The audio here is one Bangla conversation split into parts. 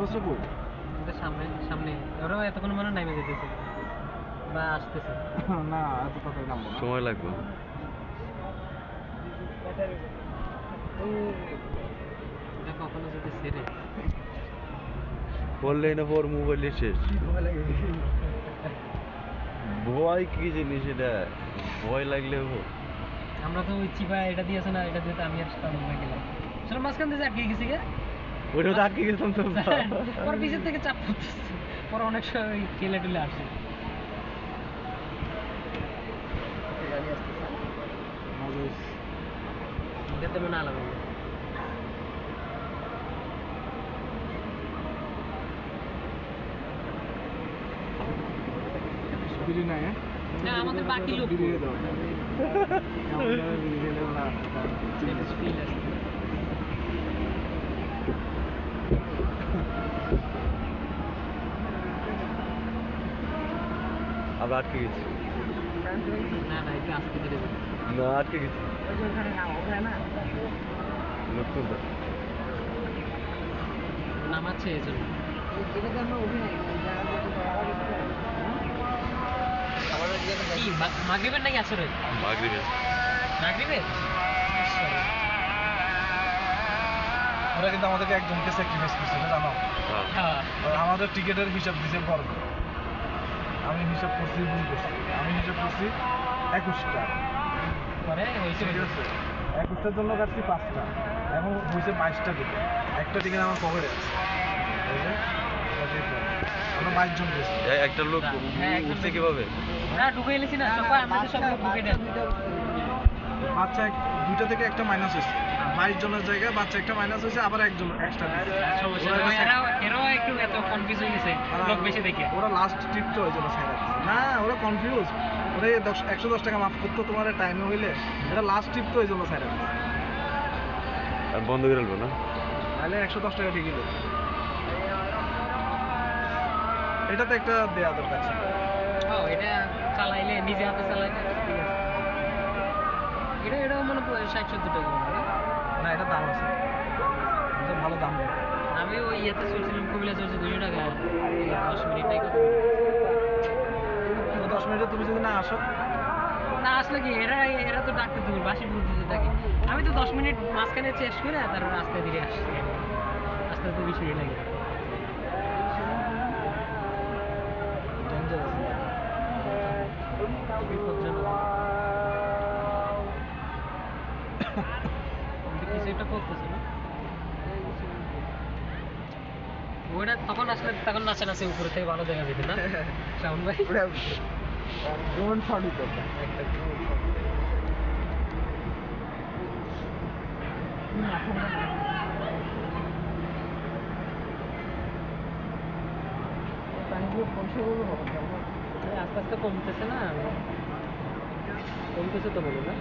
বসে কই? সামনে সামনে। ওরাও এতক্ষণ মনে নামে যেতেছে। বা আসতেছে। না এত তাড়াতাড়ি নামবো সময় লাগবে। কখনো যদি সেরে। বললেই না পর মোবাইলে শেষ। ভয় কি জিনিস এটা? ভয় লাগলে আমরা তো ওই চিপা এটা দিয়েছে না এটা দিয়ে তো আমি আর গেলাম। আসলে মাঝখান দিয়ে আটকে গেছি গে? তো আটকে গেছিলাম তো। পর পিছের থেকে চাপ পড়তেছে। পরে অনেক সময় ওই কেলে টুলে আসে। না আলাদা বিড়ি নাই হ্যাঁ না, আমাদের বাকি লোক। বিড়ি দাও বিড়ি দিলেও না আমরা আটকে গেছি। না আটকে গেছি। নতুন তো। নামাচ্ছে এই জন্য। মাগরিবের নাকি আসরে মাগরিবে মাগরিবের? ওরা কিন্তু আমাদেরকে একজনকে স্যাক্রিফাইস করছে না জানো? হ্যাঁ। হ্যাঁ। আমাদের টিকেটের হিসাব দিছে বর্গ আমি হিসাব করছি ভুল করছি আমি হিসাব করছি একুশটা। ঠিক আছে? একুশটার জন্য কাটছি পাঁচটা। এখন হয়েছে বাইশটা টিকিট একটা টিকিট আমার পকেটে আছে। আমরা বাইশ জন গেছি। একটা লোক হ্যাঁ, উঠছে কীভাবে? না ঢুকে এলেছি না সবাই আমাদের সব ঢুকে দেন। বাচ্চা এক- দুইটা থেকে একটা মাইনাস হয়েছে। বাইশ জনের জায়গায় বাচ্চা একটা মাইনাস হয়েছে আবার একজন এক্সট্রা এরাও এরাও একটু এত কনফিউজ হয়ে গেছে লোক বেশি দেখে। ওরা লাস্ট ট্রিপটা সাইড না ওরা কনফিউজ ওরা এই দশ একশো দশ টাকা মাফ করতো তোমার টাইমে হইলে। এটা লাস্ট ট্রিপ তো ওই জন্য সাইড আর বন্ধ করে না? তাহলে একশো দশ টাকা ঠিকই দেবে। এটাতে একটা দেয়া দরকার ছিল। ও এটা চালাইলে নিজে হাতে চালাইলে ঠিক আছে। এটা এটাও মনে হয় ষাট সত্তর টাকা না? না এটা দাম আছে। ভালো দাম। আমি ওই ইয়েতে চলছিলাম কুমিল্লা চলছে দুশো টাকা। দশ মিনিটটাই কত তো দশ মিনিটে তুমি যদি না আসো? না আসলে কি এরা এরা তো ডাকতে তুমি বাসির মধ্যে দিতে থাকে। আমি তো দশ মিনিট মাঝখানে চেস করে তারপর আস্তে ধীরে আসছি। আস্তে আস্তে বিশ মিনিট লাগে তখন আসলে তখন নাচে নাচে উপরে থেকে ভালো দেখা যেত না? শাওন ভাই? ড্রোন একটা আস্তে আস্তে কমতেছে না। কমতেছে তো বলো না।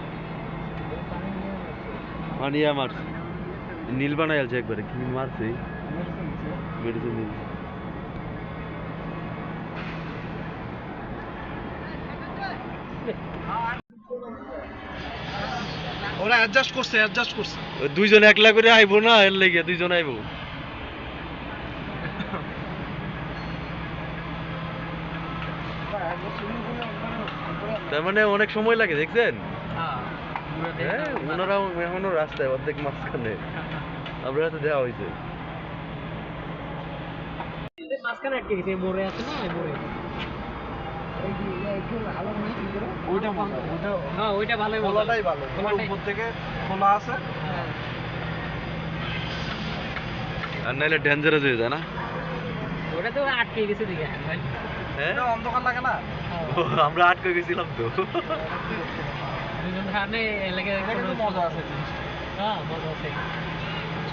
ইয়া মারছে নীল বানাই আছে একবারে কি মারছে। মেডিসিন নীল ওরা অ্যাডজাস্ট করছে অ্যাডজাস্ট করছে। দুইজন একলা করে আইবো না এর লেগে দুইজন আইবো। তার মানে অনেক সময় লাগে দেখছেন? হ্যাঁ হ্যাঁ এখনও রাস্তায় অর্ধেক মাঝখানে। আমরা হাতে দেওয়া হয়েছে। মাঝখানে আটকে গেছে মোড়ে আছে না এই মোড়ে ওইটা ভালো ওইটা হ্যাঁ ওইটা ভালোই খোলাটাই ভালো। উপর থেকে খোলা আছে। হ্যাঁ। আর নাহলে ডেঞ্জারাস হয়ে যায় না? ওটা তো আটকে গেছে দিকে হ্যাঁ। অন্ধকার লাগে না? আমরা আটকে গেছিলাম তো। দুজন সামনে এলাকা মজা আছে। হ্যাঁ মজা আছে।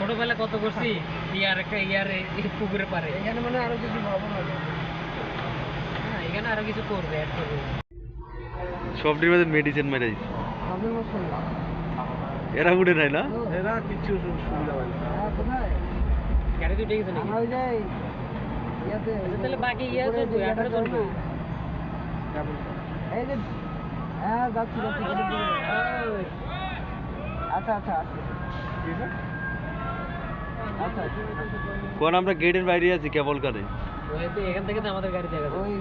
ছোটবেলা কত করছি? ইয়ার একটা ইয়ারে পুকুরে পারে। এখানে মানে আরও কিছু ভাবো না হ্যাঁ এখানে আরও কিছু করবে অ্যাড করবে সব ডিমের মেডিসিন মেরে দিচ্ছে। এরা উঠে নাই না? এরা কিচ্ছু সু- সুবিধা পায় না। কোথায়? গাড়ি দুটো গেছে নাকি? আমরা ওই যে ইয়াতে আচ্ছা, তাহলে বাকি ইয়ে আঠারো। এই যে হ্যাঁ যাচ্ছি যাচ্ছি। আচ্ছা আচ্ছা আচ্ছা ঠিক আছে আচ্ছা আচ্ছা কোন আমরা গেটের বাইরে আছি কেবল কারে। এখান থেকে তো আমাদের গাড়ি দেখা যায় ওই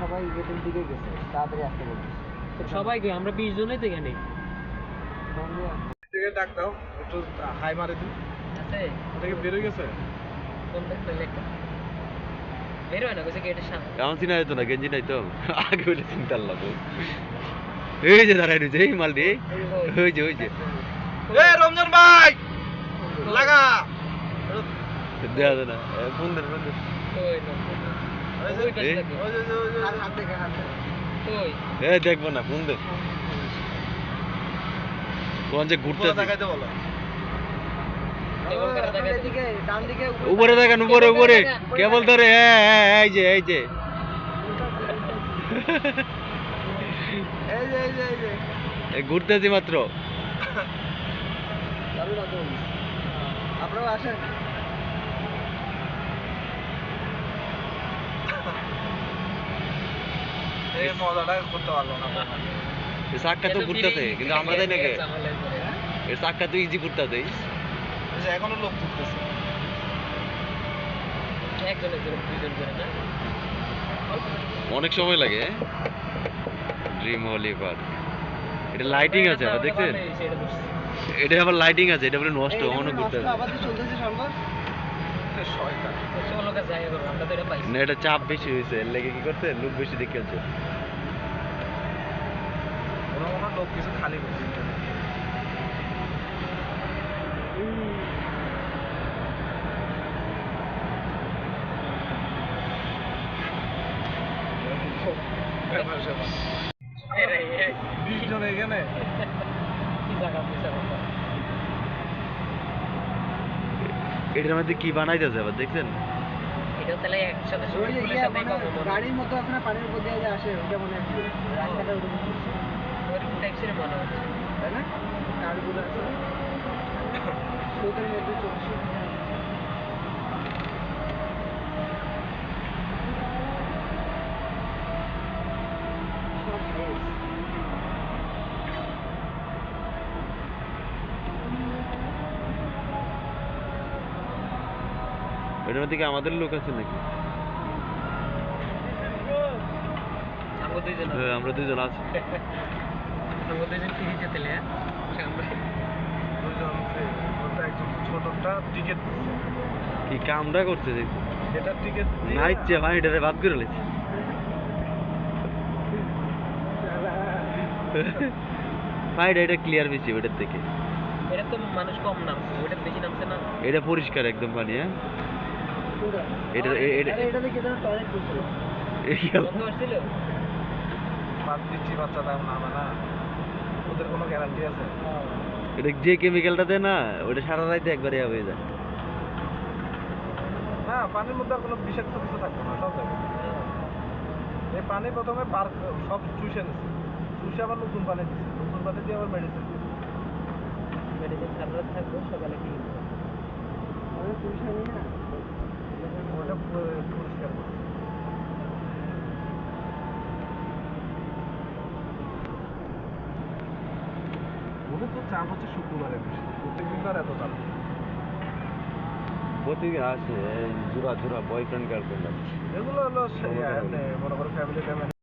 সবাই গেটের দিকে গেছে তাড়াতাড়ি আসতে বলছে। সবাই গে- আমরা বিশ জনই তো এখানে। থেকে ডাক দাও একটু হাই মারে দিন। আছে? ওটা কি বেরোয় গেছে? কোন দেখলে লেখা না কইছে গেটের সামনে। এমন চিনা যেত না গেঞ্জি নাই তো। আগে হইলে চিন্তার লাগো এই যে দাঁড়াই রয়েছে এই মাল দিয়ে। ওই যে। ওই যে। রমজান ভাই লাগা। দেওয়া যায় না। ফোন দেন ফোন দেন দেখব না ফোন দেন কোন যে ঘুরতে উপরে দেখেন উপরে উপরে কেবল ধরে হ্যাঁ হ্যাঁ এই যে এই যে। এই যে এই যে এই যে। এ, ঘুরতেছি মাত্র। চালু আপনারাও আসেন। এই মজাটা করতে পারল না। চাক্কা তো ঘুরতেছে কিন্তু আমরা তাই নাকি। এর চাক্কা তো ইজি ঘুরতেছে এখনও লোক তুলতেছে একজন একজন দুজন করে না? অনেক সময় লাগে ড্রিম হলি পার্ক এটা লাইটিং আছে আবার দেখছেন? এটা আবার লাইটিং আছে এটা বলে নষ্ট অনেক নষ্ট ঘুরতেছে আবার যে চলতেছে সর্বত শয়তান সব লোকের জায়গা করব আমরা তো এটা পাইছি না এটা চাপ বেশি হয়েছে। এর লেগে কি করছে? লোক বেশি দেখে আছে কোনো কোনো লোক কিছু খালি করছে জন এখানে কি জায়গা পয়সা কথা এটার মধ্যে কি বানাইতেছে আবার দেখছেন? এটা তাহলে একসাথে। গাড়ির মতো আপনার পানির উপর দিয়ে আসে কেমন মনে হয় রাস্তাটা ওরকম। টাইপসের মনে হচ্ছে। তাই না? কারগুলো আছে স্রোতের মধ্যে চলছে সব শেষ। এটার মধ্যে কি আমাদের লোক আছে নাকি? আমরা দুইজন দুজন আছি। কি কামটা করছে দেখছি। এটা টিকিট না ইচ্ছে ভাই এটারে বাদ করে লেছি ভাই এটা এটা ক্লিয়ার বেশি ওটার থেকে এটা তো মানুষ কম নামছে ওটা বেশি নামছে না। এটা পরিষ্কার একদম পানি হ্যাঁ? এটা এটা আরে এটা যেন টয়লেট করছে এই গেল। বন্ধ আসছিল বাদ দিচ্ছি বাচ্চাটা নামে না। ওদের কোনো গ্যারান্টি আছে? এটা যে কেমিক্যালটা দেয় না ওটা সারা রাইতে একবারে হয়ে যায়। না পানির মধ্যে আর কোনো বিষাক্ত কিছু থাকবে না সব যাবে এই পানি প্রথমে পার সব চুষে নিচ্ছে চুষে আবার নতুন পানি দিচ্ছে নতুন পানি দিয়ে আবার মেডিসিন দিচ্ছে মেডিসিন সারা রাত থাকব সকালে কি? আমি পুলিশ প- পরিষ্কার করে। ওদের তো চাপ হচ্ছে শুক্রবারে বেশি প্রত্যেকদিন তো আর এত চাপ। প্রতিদিন আসে জোড়া জোড়া বয়ফ্রেন্ড গার্লফ্রেন্ড এগুলো হলো সময় মনে করো ফ্যামিলি ফ্যামিলি